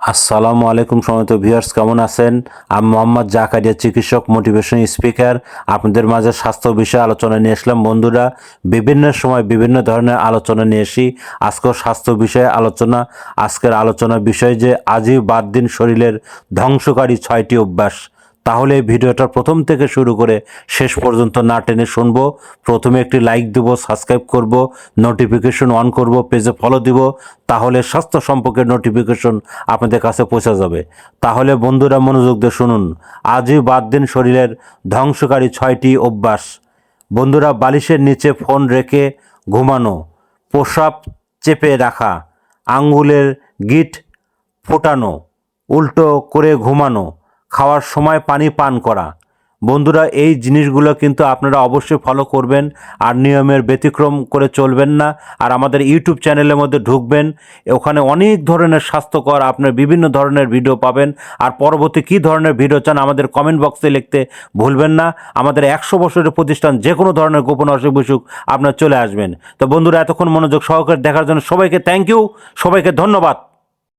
আসসালামু আলাইকুম সমিত ভিউয়ার্স, কেমন আছেন? আমি মোহাম্মদ জাকারিয়া, চিকিৎসক মোটিভেশন স্পিকার আপনাদের মাঝে স্বাস্থ্য বিষয়ে আলোচনা নিয়ে আসলাম। বন্ধুরা, বিভিন্ন সময় বিভিন্ন ধরনের আলোচনা নিয়ে এসি আজকেও স্বাস্থ্য বিষয়ে আলোচনা। আজকের আলোচনা বিষয় যে আজই বাদ দিন শরীরের ধ্বংসকারী ছয়টি অভ্যাস। তাহলে ভিডিওটা প্রথম থেকে শুরু করে শেষ পর্যন্ত না টেনে শুনব। প্রথমে একটি লাইক দেব সাবস্ক্রাইব করব নোটিফিকেশন অন করব পেজে ফলো দিব, তাহলে স্বাস্থ্য সম্পর্কে নোটিফিকেশন আপনাদের কাছে পৌঁছে যাবে। তাহলে বন্ধুরা মনোযোগ দিয়ে শুনুন। আজই বাদ দিন শরীরের ধ্বংসকারী ছয়টি অভ্যাস। বন্ধুরা বালিশের নিচে ফোন রেখে ঘুমানো প্রসাব চেপে রাখা, আঙ্গুলের গিট ফোটানো, উল্টো করে ঘুমানো খাওয়ার সময় পানি পান করা। বন্ধুরা, এই জিনিসগুলো কিন্তু আপনারা অবশ্যই ফলো করবেন আর নিয়মের ব্যতিক্রম করে চলবেন না। আর আমাদের ইউটিউব চ্যানেলের মধ্যে ঢুকবেন, ওখানে অনেক ধরনের স্বাস্থ্যকর আপনার বিভিন্ন ধরনের ভিডিও পাবেন। আর পরবর্তী কী ধরনের ভিডিও চান আমাদের কমেন্ট বক্সে লিখতে ভুলবেন না। আমাদের একশো বছরের প্রতিষ্ঠান যে কোনো ধরনের গোপন অসুখ বিসুখ আপনার চলে আসবেন। তো বন্ধুরা, এতক্ষণ মনোযোগ সহকারে দেখার জন্য সবাইকে থ্যাংক ইউ সবাইকে ধন্যবাদ।